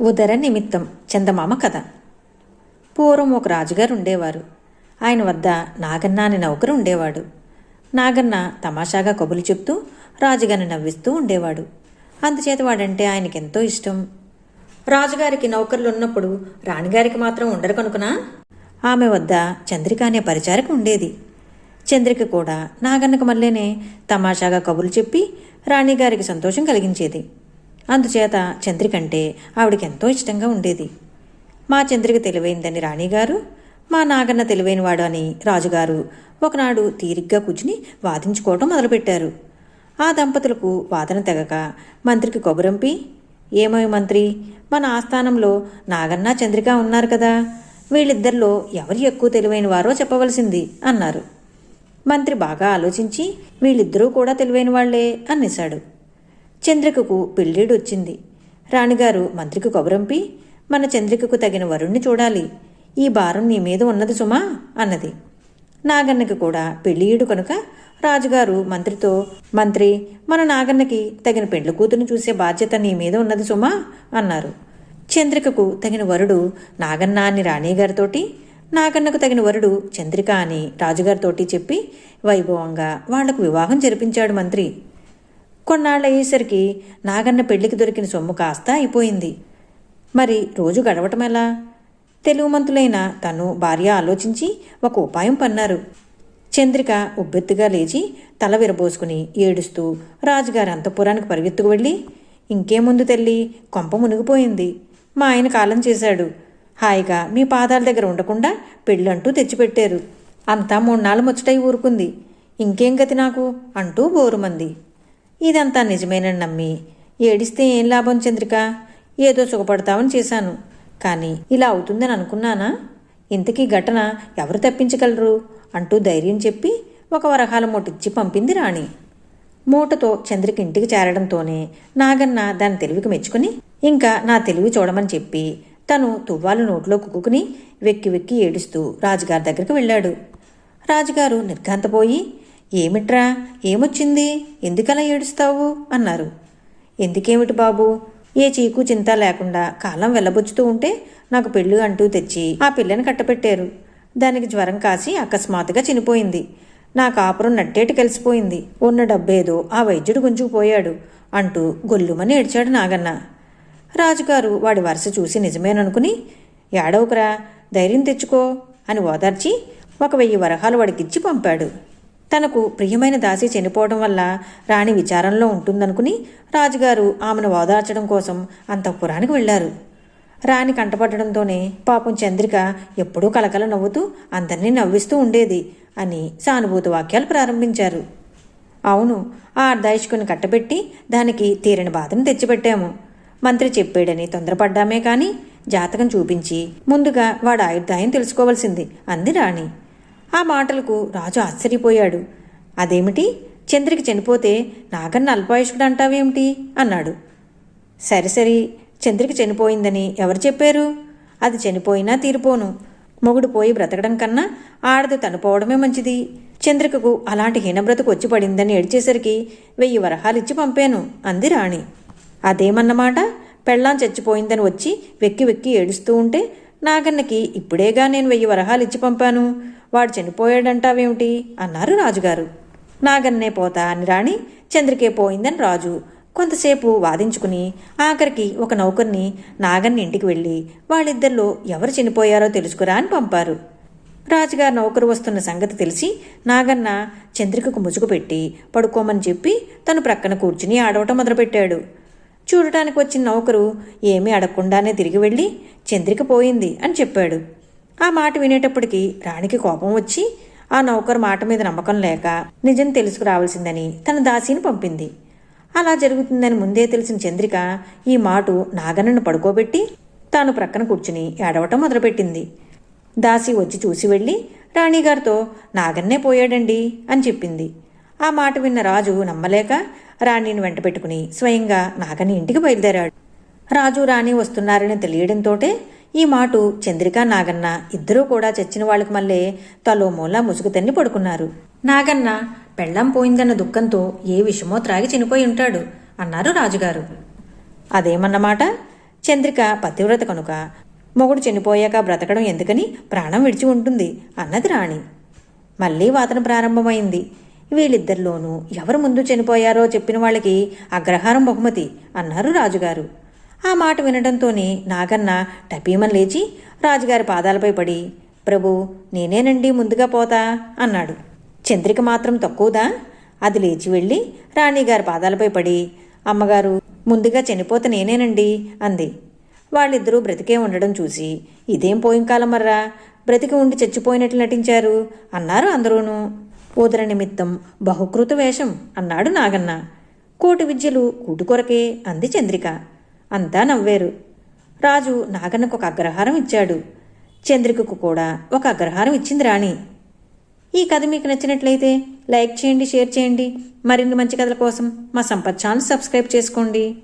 ఉదర నిమిత్తం చందమామ కథ. పూర్వం ఒక రాజుగారు ఉండేవారు. ఆయన వద్ద నాగన్న అనే నౌకరు ఉండేవాడు. నాగన్న తమాషాగా కబులు చెప్తూ రాజుగారిని నవ్విస్తూ ఉండేవాడు. అందుచేత వాడంటే ఆయనకెంతో ఇష్టం. రాజుగారికి నౌకర్లు ఉన్నప్పుడు రాణిగారికి మాత్రం ఉండరు కనుకనా? ఆమె వద్ద చంద్రిక అనే పరిచారక ఉండేది. చంద్రిక కూడా నాగన్నకు మళ్ళీనే తమాషాగా కబులు చెప్పి రాణిగారికి సంతోషం కలిగించేది. అందుచేత చంద్రికంటే ఆవిడకి ఎంతో ఇష్టంగా ఉండేది. మా చంద్రిక తెలివైందని రాణిగారు మా నాగన్న తెలివైనవాడు అని రాజుగారు ఒకనాడు తీరిగ్గా కూర్చుని వాదించుకోవటం మొదలుపెట్టారు. ఆ దంపతులకు వాదన తెగక మంత్రికి కొబరంపి ఏమో మంత్రి మన ఆస్థానంలో నాగన్న చంద్రిక ఉన్నారు కదా వీళ్ళిద్దరిలో ఎవరు ఎక్కువ తెలివైన వారో చెప్పవలసింది అన్నారు. మంత్రి బాగా ఆలోచించి వీళ్ళిద్దరూ కూడా తెలివైన వాళ్ళే అన్నేశాడు చంద్రికకు పెళ్ళిడు వచ్చింది రాణిగారు మంత్రికి కొబరంపి మన చంద్రికకు తగిన వరుణ్ణి చూడాలి. ఈ భారం నీ మీద ఉన్నది సుమా అన్నది. నాగన్నకి కూడా పెళ్ళియుడు కనుక రాజుగారు మంత్రితో మంత్రి మన నాగన్నకి తగిన పెండ్లి కూతురుని చూసే బాధ్యత నీ మీద ఉన్నది సుమా అన్నారు. చంద్రికకు తగిన వరుడు నాగన్న అని రాణిగారితోటి నాగన్నకు తగిన వరుడు చంద్రిక అని రాజుగారితోటి చెప్పి వైభవంగా వాళ్ళకు వివాహం జరిపించాడు మంత్రి. కొన్నాళ్ళు అయ్యేసరికి నాగన్న పెళ్ళికి దొరికిన సొమ్ము కాస్త అయిపోయింది. మరి రోజు గడవటం ఎలా? తెలుగుమంతులైన తను భార్య ఆలోచించి ఒక ఉపాయం పన్నారు. చంద్రిక ఉబ్బెత్తుగా లేచి తల విరబోసుకుని ఏడుస్తూ రాజుగారి అంతఃపురానికి పరిగెత్తుకు వెళ్ళి ఇంకేముందు తల్లి కొంప మునిగిపోయింది. మా ఆయన కాలం చేశాడు. హాయిగా మీ పాదాల దగ్గర ఉండకుండా పెళ్ళంటూ తెచ్చిపెట్టారు. అంతా మూడు ముచ్చటై ఊరుకుంది. ఇంకేం గతి నాకు? అంటూ బోరుమంది. ఇదంతా నిజమేనని నమ్మి ఏడిస్తే ఏం లాభం చంద్రిక? ఏదో సుఖపడతామని చేశాను. కానీ ఇలా అవుతుందని అనుకున్నానా? ఇంతకీ ఘటన ఎవరు తప్పించగలరు? అంటూ ధైర్యం చెప్పి ఒక వరహాల మూటిచ్చి పంపింది రాణి. మూటతో చంద్రిక ఇంటికి చేరడంతోనే నాగన్న దాని తెలివికి మెచ్చుకుని ఇంకా నా తెలివి చూడమని చెప్పి తను తువ్వాలు నోట్లో కుక్కుని వెక్కి వెక్కి ఏడుస్తూ రాజుగారి దగ్గరికి వెళ్ళాడు. రాజుగారు నిర్ఘాంతపోయి ఏమిట్రా? ఏమొచ్చింది? ఎందుకలా ఏడుస్తావు? అన్నారు. ఎందుకేమిటి బాబు? ఏ చీకు చింత లేకుండా కాలం వెళ్ళబుచ్చుతూ ఉంటే నాకు పెళ్ళి అంటూ తెచ్చి ఆ పిల్లని కట్టపెట్టారు. దానికి జ్వరం కాసి అకస్మాత్తుగా చనిపోయింది. నా కాపురం నట్టేటి కలిసిపోయింది. ఉన్న డబ్బేదో ఆ వైద్యుడు గుంజుకుపోయాడు అంటూ గొల్లుమని ఏడ్చాడు నాగన్న. రాజుగారు వాడి వరుస చూసి నిజమేననుకుని ఏడవకురా ధైర్యం తెచ్చుకో అని ఓదార్చి ఒక వెయ్యి వరహాలు వాడికిచ్చి పంపాడు. తనకు ప్రియమైన దాసి చనిపోవడం వల్ల రాణి విచారంలో ఉంటుందనుకుని రాజుగారు ఆమెను ఓదార్చడం కోసం అంతఃపురానికి వెళ్ళారు రాణి కంటపడడంతోనే పాపం చంద్రిక ఎప్పుడూ కలకల నవ్వుతూ అందరినీ నవ్విస్తూ ఉండేది అని సానుభూతి వాక్యాలు ప్రారంభించారు. అవును ఆ అర్ధాయుష్కుని కట్టబెట్టి దానికి తీరని బాధను తెచ్చిపెట్టాము. మంత్రి చెప్పాడని తొందరపడ్డామే కానీ జాతకం చూపించి ముందుగా వాడు ఆయుర్దాయం తెలుసుకోవలసింది అంది రాణి. ఆ మాటలకు రాజు ఆశ్చర్యపోయాడు. అదేమిటి? చంద్రికి చనిపోతే నాగన్న అల్పాయుష్కుడు అంటావేమిటి? అన్నాడు. సరి సరి చంద్రికి చనిపోయిందని ఎవరు చెప్పారు? అది చనిపోయినా తీరిపోను. మొగుడు పోయి బ్రతకడం కన్నా ఆడది తనుపోవడమే మంచిది. చంద్రికకు అలాంటి హీనబ్రతకు వచ్చి పడిందని ఏడ్చేసరికి వెయ్యి వరహాలిచ్చి పంపాను అంది రాణి. అదేమన్నమాట? పెళ్ళాం చచ్చిపోయిందని వచ్చి వెక్కి వెక్కి ఏడుస్తూ ఉంటే నాగన్నకి ఇప్పుడేగా నేను వెయ్యి వరహాలు ఇచ్చి పంపాను. వాడు చనిపోయాడంటావేమిటి అన్నారు రాజుగారు. నాగన్నే పోతా అని రాణి చంద్రికే పోయిందని రాజు కొంతసేపు వాదించుకుని ఆఖరికి ఒక నౌకర్ని నాగన్ని ఇంటికి వెళ్ళి వాళ్ళిద్దరిలో ఎవరు చనిపోయారో తెలుసుకురా అని పంపారు. రాజుగారు నౌకరు వస్తున్న సంగతి తెలిసి నాగన్న చంద్రికకు ముసుగు పెట్టి పడుకోమని చెప్పి తను ప్రక్కన కూర్చుని ఆడవటం మొదలుపెట్టాడు. చూడటానికి వచ్చిన నౌకరు ఏమీ అడగకుండానే తిరిగి వెళ్ళి చంద్రిక పోయింది అని చెప్పాడు. ఆ మాట వినేటప్పటికి రాణికి కోపం వచ్చి ఆ నౌకరు మాట మీద నమ్మకం లేక నిజం తెలుసుకురావాల్సిందని తన దాసిని పంపింది. అలా జరుగుతుందని ముందే తెలిసిన చంద్రిక ఈ మాట నాగన్నను పడుకోబెట్టి తాను ప్రక్కన కూర్చుని ఏడవటం మొదలుపెట్టింది. దాసి వచ్చి చూసి వెళ్ళి రాణిగారితో నాగన్నే పోయాడండి అని చెప్పింది. ఆ మాట విన్న రాజు నమ్మలేక రాణిని వెంట పెట్టుకుని స్వయంగా నాగని ఇంటికి బయలుదేరాడు. రాజు రాణి వస్తున్నారని తెలియడంతోటే ఈ మాటు చంద్రిక నాగన్న ఇద్దరూ కూడా చచ్చిన వాళ్ళకి మళ్ళీ తలో మూల ముసుగు తన్ని పడుకున్నారు. నాగన్న పెళ్ళం పోయిందన్న దుఃఖంతో ఏ విషమో త్రాగి చనిపోయి ఉంటాడు అన్నారు రాజుగారు. అదేమన్నమాట? చంద్రిక పతివ్రత కనుక మొగుడు చనిపోయాక బ్రతకడం ఎందుకని ప్రాణం విడిచి ఉంటుంది అన్నది రాణి. మళ్ళీ వాతన ప్రారంభమైంది. వీళ్ళిద్దరిలోనూ ఎవరు ముందు చనిపోయారో చెప్పిన వాళ్ళకి అగ్రహారం బహుమతి అన్నారు రాజుగారు. ఆ మాట వినడంతోనే నాగన్న టపీమని లేచి రాజుగారి పాదాలపై పడి ప్రభు నేనేనండి ముందుగా పోతా అన్నాడు. చంద్రిక మాత్రం తక్కువదా? అది లేచి వెళ్ళి రాణిగారి పాదాలపై పడి అమ్మగారు ముందుగా చనిపోతే నేనేనండి అంది. వాళ్ళిద్దరూ బ్రతికే ఉండడం చూసి ఇదేం పోయిన కాలం మర్రా? బ్రతికి ఉండి చచ్చిపోయినట్లు నటించారు అన్నారు అందరూను. ఊదర నిమిత్తం బహుకృత వేషం అన్నాడు నాగన్న. కోటి విద్యలు కూటు కొరకే అంది చంద్రిక. అంతా నవ్వారు. రాజు నాగన్నకు ఒక అగ్రహారం ఇచ్చాడు. చంద్రికకు కూడా ఒక అగ్రహారం ఇచ్చింది రాణి. ఈ కథ మీకు నచ్చినట్లయితే లైక్ చేయండి షేర్ చేయండి. మరిన్ని మంచి కథల కోసం మా సంపత్ ఛానల్ సబ్స్క్రైబ్ చేసుకోండి.